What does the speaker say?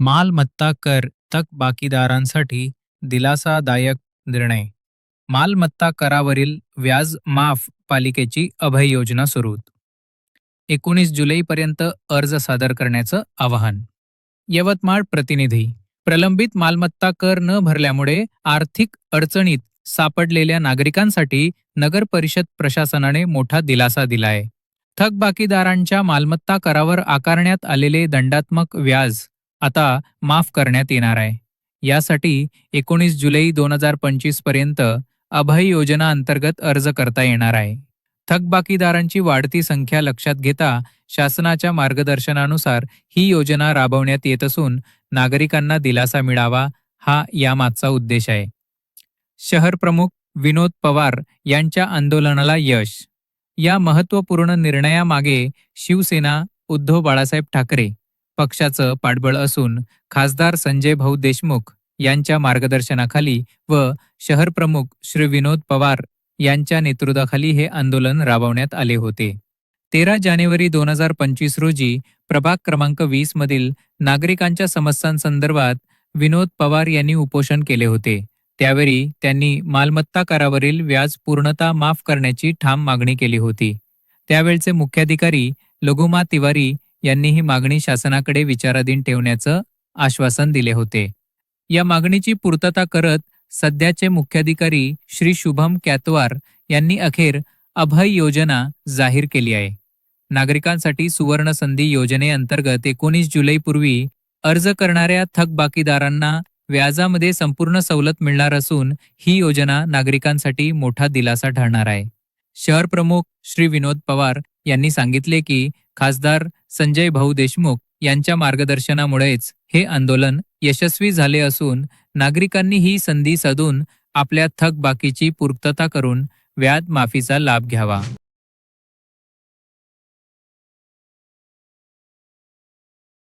मालमत्ता कर थकबाकीदारांसाठी दिलासादायक निर्णय. मालमत्ता करावरील व्याज माफ पालिकेची अभय योजना सुरू. एकोणीस जुलैपर्यंत अर्ज सादर करण्याचं आवाहन. यवतमाळ प्रतिनिधी. प्रलंबित मालमत्ता कर न भरल्यामुळे आर्थिक अडचणीत सापडलेल्या नागरिकांसाठी नगर परिषद प्रशासनाने मोठा दिलासा दिलाय. थकबाकीदारांच्या मालमत्ता करावर आकारण्यात आलेले दंडात्मक व्याज आता माफ करण्यात येणार आहे. यासाठी एकोणीस जुलै दोन हजार पंचवीसपर्यंत अभय योजना अंतर्गत अर्ज करता येणार आहे. थकबाकीदारांची वाढती संख्या लक्षात घेता शासनाच्या मार्गदर्शनानुसार ही योजना राबवण्यात येत असून नागरिकांना दिलासा मिळावा हा यामागचा उद्देश आहे. शहर प्रमुख विनोद पवार यांच्या आंदोलनाला यश. या महत्त्वपूर्ण निर्णयामागे शिवसेना उद्धव बाळासाहेब ठाकरे पक्षाचं पाठबळ असून खासदार संजय भाऊ देशमुख यांच्या मार्गदर्शनाखाली व शहर प्रमुख श्री विनोद पवार यांच्या नेतृत्वाखाली हे आंदोलन राबवण्यात आले होते. तेरा जानेवारी दोन हजार पंचवीस रोजी प्रभाग क्रमांक वीस मधील नागरिकांच्या समस्यांसंदर्भात विनोद पवार यांनी उपोषण केले होते. त्यावेळी त्यांनी मालमत्ता करावरील व्याज पूर्णता माफ करण्याची ठाम मागणी केली होती. त्यावेळचे मुख्याधिकारी लघुमा तिवारी यांनी ही मागणी शासनाकडे विचाराधीन ठेवण्याचं आश्वासन दिले होते. या मागणीची पूर्तता करत सध्याचे मुख्याधिकारी श्री शुभम कॅतवार यांनी अखेर अभय योजना जाहीर केली आहे. नागरिकांसाठी सुवर्ण संधी योजनेअंतर्गत एकोणीस जुलैपूर्वी अर्ज करणाऱ्या थकबाकीदारांना व्याजामध्ये संपूर्ण सवलत मिळणार असून ही योजना नागरिकांसाठी मोठा दिलासा ठरणार आहे. शहर प्रमुख श्री विनोद पवार यांनी सांगितले की खासदार संजय भाऊ देशमुख यांच्या मार्गदर्शनामुळेच हे आंदोलन यशस्वी झाले असून नागरिकांनी ही संधी साधून आपल्या थकबाकीची पूर्तता करून व्याज माफीचा लाभ घ्यावा.